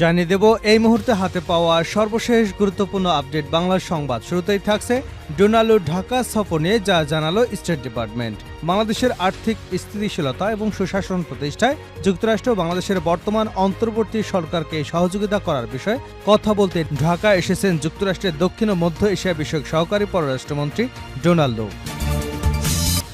জানিয়ে দেব, এই মুহূর্তে হাতে পাওয়া সর্বশেষ গুরুত্বপূর্ণ আপডেট বাংলা সংবাদ। শুরুতেই থাকছে ডোনাল্ডো ঢাকা সফর যা জানালো স্টেট ডিপার্টমেন্ট। বাংলাদেশের আর্থিক স্থিতিশীলতা এবং সুশাসন প্রতিষ্ঠায় যুক্তরাষ্ট্র বাংলাদেশের বর্তমান অন্তর্বর্তী সরকারকে সহযোগিতা করার বিষয়ে কথা বলতে ঢাকা এসেছেন যুক্তরাষ্ট্রের দক্ষিণ ও মধ্য এশিয়া বিষয়ক সহকারী পররাষ্ট্রমন্ত্রী ডোনাল্ডো।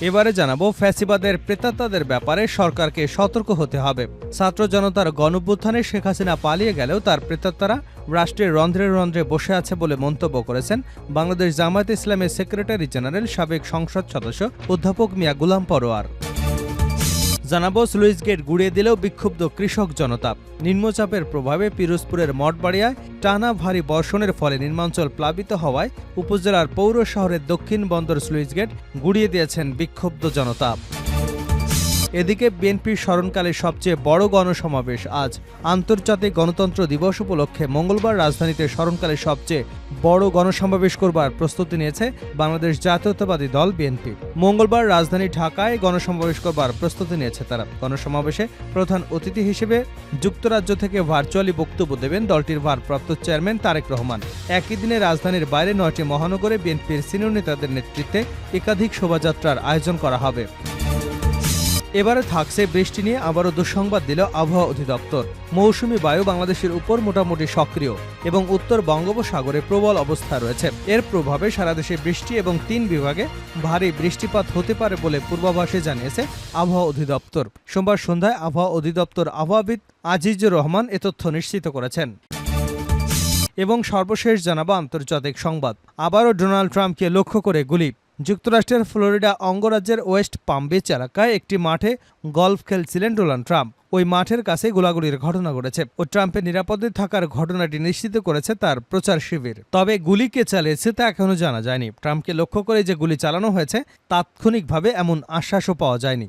এবারে জানাব, ফ্যাসিবাদের প্রেতাত্মাদের ব্যাপারে সরকারকে সতর্ক হতে হবে। ছাত্র জনতার গণভ্যুত্থানে শেখ হাসিনা পালিয়ে গেলেও তার প্রেতাত্মারা রাষ্ট্রের রন্ধ্রে রন্ধ্রে বসে আছে বলে মন্তব্য করেছেন বাংলাদেশ জামায়াত ইসলামের সেক্রেটারি জেনারেল সাবেক সংসদ সদস্য অধ্যাপক মিয়া গুলাম পরোয়ার। জানাব স্লুইস গেট গুড়িয়ে দিলেও বিক্ষুব্ধ কৃষক জনতা। নিম্নচাপের প্রভাবে পিরোজপুরের মঠবাড়িয়ায় টানা ভারী বর্ষণের ফলে নির্মাঞ্চল প্লাবিত হওয়ায় উপজেলার পৌর শহরের দক্ষিণ বন্দর স্লুইস গেট গুড়িয়ে দিয়েছেন বিক্ষুব্ধ জনতা। এদিকে বিএনপির স্মরণকালে সবচেয়ে বড় গণসমাবেশ আজ। আন্তর্জাতিক গণতন্ত্র দিবস উপলক্ষে মঙ্গলবার রাজধানীতে স্মরণকালে সবচেয়ে বড় গণসমাবেশ করবার প্রস্তুতি নিয়েছে বাংলাদেশ জাতীয়তাবাদী দল বিএনপি। মঙ্গলবার রাজধানী ঢাকায় গণসমাবেশ করবার প্রস্তুতি নিয়েছে তারা। গণসমাবেশে প্রধান অতিথি হিসেবে যুক্তরাজ্য থেকে ভার্চুয়ালি বক্তব্য দেবেন দলটির ভারপ্রাপ্ত চেয়ারম্যান তারেক রহমান। একই দিনে রাজধানীর বাইরে নয়টি মহানগরে বিএনপির সিনিয়র নেতাদের নেতৃত্বে একাধিক শোভাযাত্রার আয়োজন করা হবে। এবারে থাকছে বৃষ্টি নিয়ে আবারও দুঃসংবাদ দিল আবহাওয়া অধিদপ্তর। মৌসুমি বায়ু বাংলাদেশের উপর মোটামুটি সক্রিয় এবং উত্তর বঙ্গোপসাগরে প্রবল অবস্থা রয়েছে। এর প্রভাবে সারা দেশে বৃষ্টি এবং তিন বিভাগে ভারী বৃষ্টিপাত হতে পারে বলে পূর্বাভাসে জানিয়েছে আবহাওয়া অধিদপ্তর। সোমবার সন্ধ্যায় আবহাওয়া অধিদপ্তর আবহাওয়াবিদ আজিজুর রহমান এ তথ্য নিশ্চিত করেছেন। এবং সর্বশেষ জানাব আন্তর্জাতিক সংবাদ। আবারও ডোনাল্ড ট্রাম্পকে লক্ষ্য করে গুলি। যুক্তরাষ্ট্রের ফ্লোরিডা অঙ্গরাজ্যের ওয়েস্ট পাম বিচ এলাকায় একটি মাঠে গল্ফ খেলছিলেন ডোনাল্ড ট্রাম্প। ওই মাঠের কাছে গোলাগুলির ঘটনা ঘটেছে ও ট্রাম্পের নিরাপদে থাকার ঘটনাটি নিশ্চিত করেছে তার প্রচার শিবির। তবে গুলি কে চালিয়েছে তা এখনও জানা যায়নি। ট্রাম্পকে লক্ষ্য করে যে গুলি চালানো হয়েছে, তাৎক্ষণিকভাবে এমন আশ্বাসও পাওয়া যায়নি।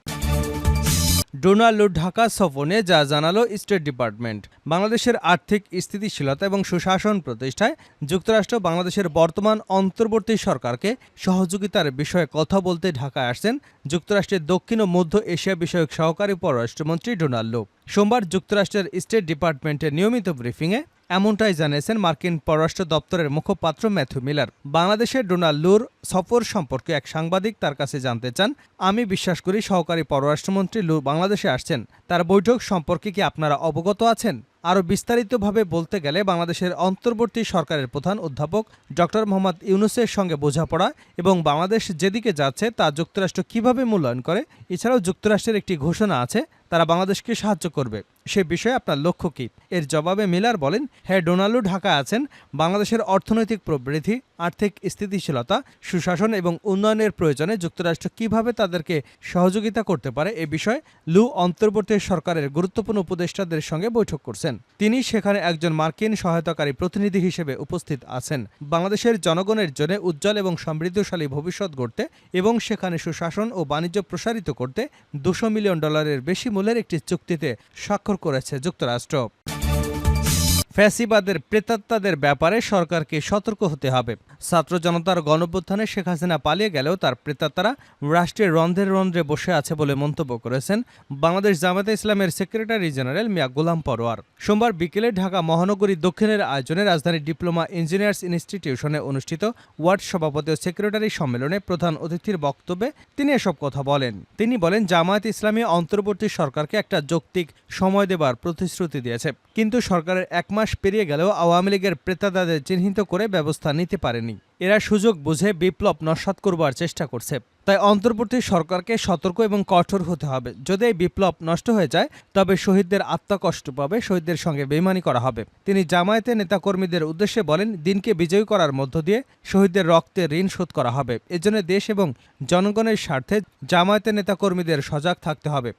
ডোনাল্ড ঢাকা সফরে যা জানালো স্টেট ডিপার্টমেন্ট। বাংলাদেশের আর্থিক স্থিতিশীলতা এবং সুশাসন প্রতিষ্ঠায় যুক্তরাষ্ট্র বাংলাদেশের বর্তমান অন্তর্বর্তী সরকারকে সহযোগিতার বিষয়ে কথা বলতে ঢাকায় আসছেন যুক্তরাষ্ট্রের দক্ষিণ ও মধ্য এশিয়া বিষয়ক সহকারী পররাষ্ট্রমন্ত্রী ডোনাল্ডো সোমবার যুক্তরাষ্ট্রের স্টেট ডিপার্টমেন্টের নিয়মিত ব্রিফিংয়ে এমনটাই জানিয়েছেন মার্কিন পররাষ্ট্র দপ্তরের মুখপাত্র ম্যাথু মিলার। বাংলাদেশের ডোনাল্ডোর সফর সম্পর্কে এক সাংবাদিক তার কাছে জানতে চান। আমি বিশ্বাস করি সহকারী পররাষ্ট্রমন্ত্রী লু বাংলাদেশে আসছেন। তার বৈঠক সম্পর্কে কি আপনারা অবগত আছেন? আরও বিস্তারিতভাবে বলতে গেলে বাংলাদেশের অন্তর্বর্তী সরকারের প্রধান অধ্যাপক ডক্টর মোহাম্মদ ইউনুসের সঙ্গে বোঝাপড়া এবং বাংলাদেশ যেদিকে যাচ্ছে তা যুক্তরাষ্ট্র কীভাবে মূল্যায়ন করে, এছাড়াও যুক্তরাষ্ট্রের একটি ঘোষণা আছে, তারা বাংলাদেশকে সাহায্য করবে। সে বিষয়ে আপনার লক্ষ্য কী? এর জবাবে মিলার বলেন হ্যাঁ ডোনাল্ডো, ঢাকা আছেন বাংলাদেশের অর্থনৈতিক প্রবৃদ্ধি, আর্থিক স্থিতিশীলতা, সুশাসন এবং উন্নয়নের প্রয়োজনে যুক্তরাষ্ট্র কীভাবে তাদেরকে সহযোগিতা করতে পারে এ বিষয়ে লু অন্তর্বর্তী সরকারের গুরুত্বপূর্ণ উপদেষ্টাদের সঙ্গে বৈঠক করছেন। তিনি সেখানে একজন মার্কিন সহায়তাকারী প্রতিনিধি হিসেবে উপস্থিত আছেন। বাংলাদেশের জনগণের জন্য উজ্জ্বল এবং সমৃদ্ধশালী ভবিষ্যৎ গড়তে এবং সেখানে সুশাসন ও বাণিজ্য প্রসারিত করতে দুশো মিলিয়ন ডলারের বেশি মূল্যের একটি চুক্তিতে স্বাক্ষর করেছে যুক্তরাষ্ট্র। ফ্যাসিবাদের, প্রেতাত্মাদের ব্যাপারে সরকারকে সতর্ক হতে হবে। ছাত্র জনতার গণভ্যুত্থানে শেখ হাসিনা পালিয়ে গেলেও তার প্রেতাত্মারা রাষ্ট্রের রন্ধ্রে রন্ধ্রে বসে আছে বলে মন্তব্য করেছেন বাংলাদেশ জামাতে ইসলামের সেক্রেটারি জেনারেল মিয়া গোলাম পরোয়ার। সোমবার বিকেলে ঢাকা মহানগরী দক্ষিণের আয়োজনে রাজধানীর ডিপ্লোমা ইঞ্জিনিয়ার্স ইনস্টিটিউশনে অনুষ্ঠিত ওয়ার্ড সভাপতি ও সেক্রেটারি সম্মেলনে প্রধান অতিথির বক্তব্যে তিনি এসব কথা বলেন। তিনি বলেন, জামায়াত ইসলামী অন্তর্বর্তী সরকারকে একটা যৌক্তিক সময় দেবার প্রতিশ্রুতি দিয়েছে, কিন্তু সরকারের এক মাস পেরিয়ে গেলেও আওয়ামী লীগের প্রেতাদাদের চিহ্নিত করে ব্যবস্থা নিতে পারেনি। এরা সুযোগ বুঝে বিপ্লব নস্বাত করবার চেষ্টা করছে। তাই অন্তর্বর্তী সরকারকে সতর্ক এবং কঠোর হতে হবে। যদি এই বিপ্লব নষ্ট হয়ে যায়, তবে শহীদদের আত্মা কষ্ট পাবে, শহীদদের সঙ্গে বেমানি করা হবে। তিনি জামায়াতের নেতাকর্মীদের উদ্দেশ্যে বলেন, দিনকে বিজয়ী করার মধ্য দিয়ে শহীদদের রক্তে ঋণ শোধ করা হবে। এজন্য দেশ এবং জনগণের স্বার্থে জামায়াতের নেতাকর্মীদের সজাগ থাকতে হবে।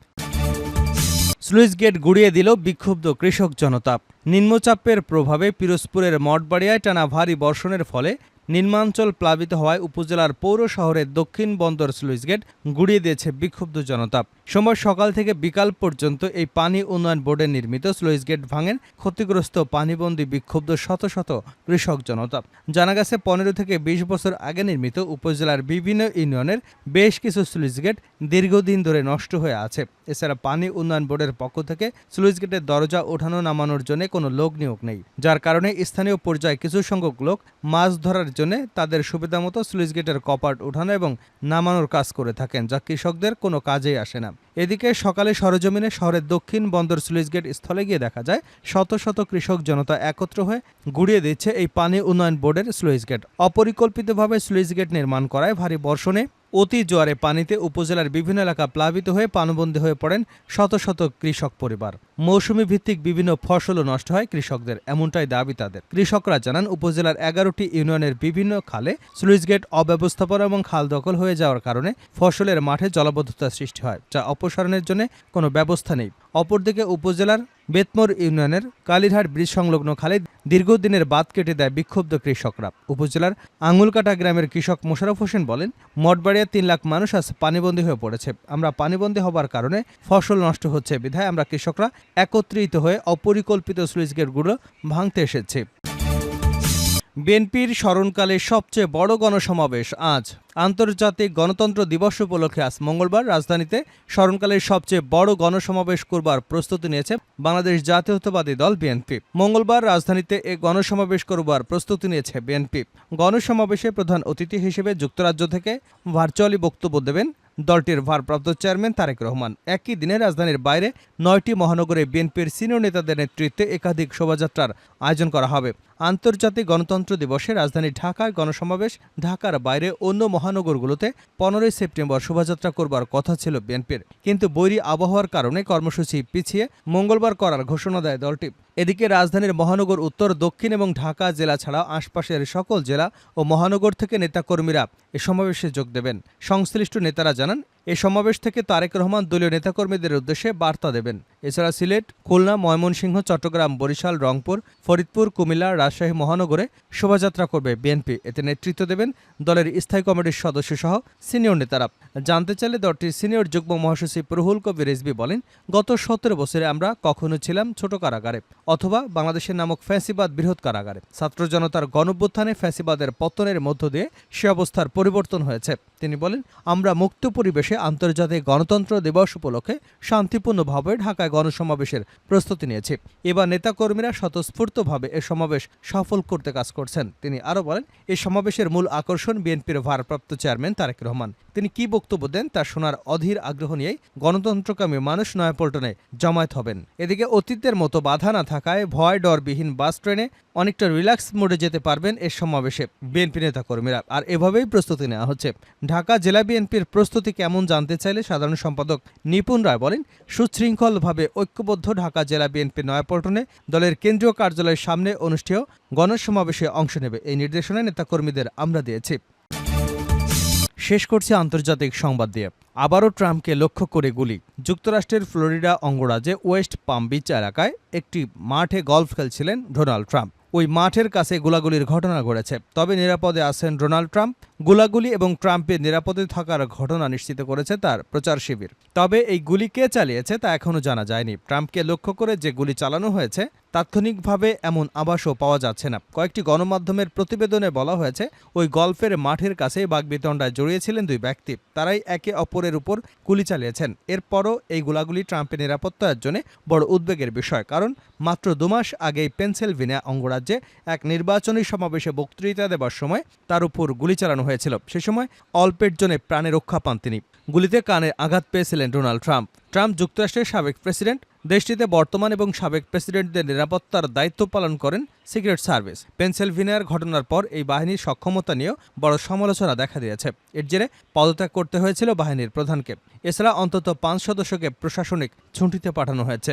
স্লুইস গেট গুড়িয়ে দিল বিক্ষুব্ধ কৃষক জনতা। নিম্নচাপের প্রভাবে পিরোজপুরের মঠবাড়িয়ায় টানা ভারী বর্ষণের ফলে নিম্নাঞ্চল প্লাবিত হওয়ায় উপজেলার পৌর শহরের দক্ষিণ বন্দর স্লুইস গেট গুড়িয়ে দিয়েছে বিক্ষুব্ধ জনতা। সোমবার সকাল থেকে বিকাল পর্যন্ত এই পানি উন্নয়ন বোর্ডের নির্মিত স্লুইস গেট ভাঙেন ক্ষতিগ্রস্ত পানিবন্দী বিক্ষুব্ধ শত শত কৃষক জনতা। জানা গেছে, পনেরো থেকে বিশ বছর আগে নির্মিত উপজেলার বিভিন্ন ইউনিয়নের বেশ কিছু স্লুইস গেট দীর্ঘদিন ধরে নষ্ট হয়ে আছে। এছাড়া পানি উন্নয়ন বোর্ডের পক্ষ থেকে স্লুইস গেটের দরজা ওঠানো নামানোর জন্য কোনো লোক নিয়োগ নেই। যার কারণে স্থানীয় পর্যায়ে কিছু সংখ্যক লোক মাছ ধরার জন্য তাদের সুবিধামতো স্লুইস গেটের কপাট উঠানো এবং নামানোর কাজ করে থাকেন, যা কৃষকদের কোনো কাজেই আসে না। এদিকে সকালে সরজমিনে শহরের দক্ষিণ বন্দর স্লুইস গেট স্থলে গিয়ে দেখা যায়, শত শত কৃষক জনতা একত্র হয়ে গুড়িয়ে দিচ্ছে এই পানি উন্নয়ন বোর্ডের স্লুইস গেট অপরিকল্পিতভাবে স্লুইস গেট নির্মাণ করায় ভারী বর্ষণে অতি জোয়ারে পানিতে উপজেলার বিভিন্ন এলাকা প্লাবিত হয়ে পানবন্দী হয়ে পড়েন শত শত কৃষক পরিবার। মৌসুমি ভিত্তিক বিভিন্ন ফসলও নষ্ট হয় কৃষকদের, এমনটাই দাবি তাদের। কৃষকরা জানান, উপজেলার এগারোটি ইউনিয়নের বিভিন্ন খালে স্লুইস গেট অব্যবস্থাপনা এবং খাল দখল হয়ে যাওয়ার কারণে ফসলের মাঠে জলাবদ্ধতা সৃষ্টি হয়, যা অপসারণের জন্য কোনো ব্যবস্থা নেই। অপরদিকে উপজেলার বেতমোর ইউনিয়নের কালীরহাট ব্রিজ সংলগ্ন খালে দীর্ঘদিনের বাদ কেটে দেয় বিক্ষুব্ধ কৃষকরা। উপজেলার আঙুলকাটা গ্রামের কৃষক মোশারফ হোসেন বলেন, মঠবাড়িয়া তিন লাখ মানুষ আজ পানিবন্দী হয়ে পড়েছে। আমরা পানিবন্দী হবার কারণে ফসল নষ্ট হচ্ছে। বিধায় আমরা কৃষকরা একত্রিত হয়ে অপরিকল্পিত সুইচ গেটগুলো ভাঙতে এসেছি। বিএনপির স্মরণকালে সবচেয়ে বড় গণসমাবেশ আজ। আন্তর্জাতিক গণতন্ত্র দিবস উপলক্ষে আজ মঙ্গলবার রাজধানীতে স্মরণকালের সবচেয়ে বড় গণসমাবেশ করবার প্রস্তুতি নিয়েছে বাংলাদেশ জাতীয়তাবাদী দল বিএনপি। মঙ্গলবার রাজধানীতে এ গণসমাবেশ করবার প্রস্তুতি নিয়েছে বিএনপি। গণসমাবেশে প্রধান অতিথি হিসেবে যুক্তরাজ্য থেকে ভার্চুয়ালি বক্তব্য দেবেন দলটির ভারপ্রাপ্ত চেয়ারম্যান তারেক রহমান। একই দিনে রাজধানীর বাইরে নয়টি মহানগরে বিএনপির সিনিয়র নেতাদের নেতৃত্বে একাধিক শোভাযাত্রার আয়োজন করা হবে। আন্তর্জাতিক গণতন্ত্র দিবসে রাজধানী ঢাকায় গণসমাবেশ, ঢাকার বাইরে অন্য মহানগরগুলোতে পনেরোই সেপ্টেম্বর শোভাযাত্রা করবার কথা ছিল বিএনপির। কিন্তু বৈরী আবহাওয়ার কারণে কর্মসূচি পিছিয়ে মঙ্গলবার করার ঘোষণা দেয় দলটি। এদিকে রাজধানীর মহানগর উত্তর, দক্ষিণ এবং ঢাকা জেলা ছাড়াও আশপাশের সকল জেলা ও মহানগর থেকে নেতাকর্মীরা এ সমাবেশে যোগ দেবেন। সংশ্লিষ্ট নেতারা জানান এ সমাবেশ থেকে তারেক রহমান দলীয় নেতাকর্মীদের উদ্দেশ্যে বার্তা দেবেন। এছাড়া সিলেট, খুলনা, ময়মনসিংহ, চট্টগ্রাম, বরিশাল, রংপুর, ফরিদপুর, কুমিল্লা, রাজশাহী, মহানগরে শোভাযাত্রা করবে বিএনপি। এতে নেতৃত্ব দেবেন দলের স্থায়ী কমিটির সদস্য সহ সিনিয়র নেতারা। জানতে চাইলে দলটির সিনিয়র যুগ্ম মহাসচিব প্রহুল কবির রেজবি বলেন, গত সতেরো বছরে আমরা কখনো ছিলাম ছোট কারাগারে অথবা বাংলাদেশের নামক ফ্যাসিবাদ বৃহৎ কারাগারে। ছাত্র জনতার গণভ্যুত্থানে ফ্যাসিবাদের পতনের মধ্য দিয়ে সে অবস্থার পরিবর্তন হয়েছে। তিনি বলেন, আমরা মুক্ত পরিবেশে আন্তর্জাতিক গণতন্ত্র দিবস উপলক্ষে শান্তিপূর্ণভাবে ঢাকায় গণসমাবেশের প্রস্তুতি নিয়েছি। এবার নেতাকর্মীরা স্বতঃস্ফূর্তভাবে এ সমাবেশ সফল করতে কাজ করছেন। তিনি আরও বলেন এই সমাবেশের মূল আকর্ষণ বিএনপির ভারপ্রাপ্ত চেয়ারম্যান তারেক রহমান। তিনি কি বক্তব্য দেন তা শোনার অধীর আগ্রহ নিয়েই গণতন্ত্রকামী মানুষ নয়াপল্টনে জমায়েত হবেন। এদিকে অতীতের মতো বাধা না থাকায় ভয় ডরবিহীন বাস ট্রেনে অনেকটা রিল্যাক্স মোডে যেতে পারবেন এ সমাবেশে বিএনপি নেতাকর্মীরা। আর এভাবেই প্রস্তুতি নেওয়া হচ্ছে। ঢাকা জেলা বিএনপির প্রস্তুতি কেমন জানতে চাইলে সাধারণ সম্পাদক নিপুণ রায় বলেন, সুশৃঙ্খলভাবে ঐক্যবদ্ধ ঢাকা জেলা বিএনপি নয়াপল্টনে দলের কেন্দ্রীয় কার্যালয়ের সামনে অনুষ্ঠেয় গণসমাবেশে অংশ নেবে এই নির্দেশনা নেতাকর্মীদের আমরা দিয়েছি। শেষ করছে আন্তর্জাতিক সংবাদ দিয়ে। আবারও ট্রাম্পকে লক্ষ্য করে গুলি। যুক্তরাষ্ট্রের ফ্লোরিডা অঙ্গরাজ্যে ওয়েস্ট পাম বিচ এলাকায় একটি মাঠে গলফ খেলছিলেন ডোনাল্ড ট্রাম্প। ওই মাঠের কাছে গোলাগুলির ঘটনা ঘটেছে। তবে নিরাপদে আছেন ডোনাল্ড ট্রাম্প। গোলাগুলি এবং ট্রাম্পের নিরাপদে থাকার ঘটনা নিশ্চিত করেছে তার প্রচার শিবির। তবে এই গুলি কে চালিয়েছে তা এখনও জানা যায়নি। ট্রাম্পকে লক্ষ্য করে যে গুলি চালানো হয়েছে তাৎক্ষণিকভাবে এমন আবাসও পাওয়া যাচ্ছে না। কয়েকটি গণমাধ্যমের প্রতিবেদনে বলা হয়েছে, ওই গল্ফের মাঠের কাছে বাগবিতণ্ডায় জড়িয়েছিলেন দুই ব্যক্তি। তারাই একে অপরের উপর গুলি চালিয়েছেন। এরপরও এই গোলাগুলি ট্রাম্পের নিরাপত্তার জন্য বড় উদ্বেগের বিষয়, কারণ মাত্র দুমাস আগেই পেনসিলভেনিয়া অঙ্গরাজ্যে এক নির্বাচনী সমাবেশে বক্তৃতা দেবার সময় তার উপর গুলি চালানো হয়েছিল। সে সময় অল্পের জন্য প্রাণে রক্ষা পান তিনি। গুলিতে কানে আঘাত পেয়েছিলেন ডোনাল্ড ট্রাম্প। ট্রাম্প যুক্তরাষ্ট্রের সাবেক প্রেসিডেন্ট দেশটিতে বর্তমান এবং সাবেক প্রেসিডেন্টদের নিরাপত্তার দায়িত্ব পালন করেন সিক্রেট সার্ভিস। পেনসিলভেনিয়ার ঘটনার পর এই বাহিনীর সক্ষমতা নিয়েও বড় সমালোচনা দেখা দিয়েছে। এর জেরে পদত্যাগ করতে হয়েছিল বাহিনীর প্রধানকে। এছাড়া অন্তত পাঁচ সদস্যকে প্রশাসনিক ছুটিতে পাঠানো হয়েছে।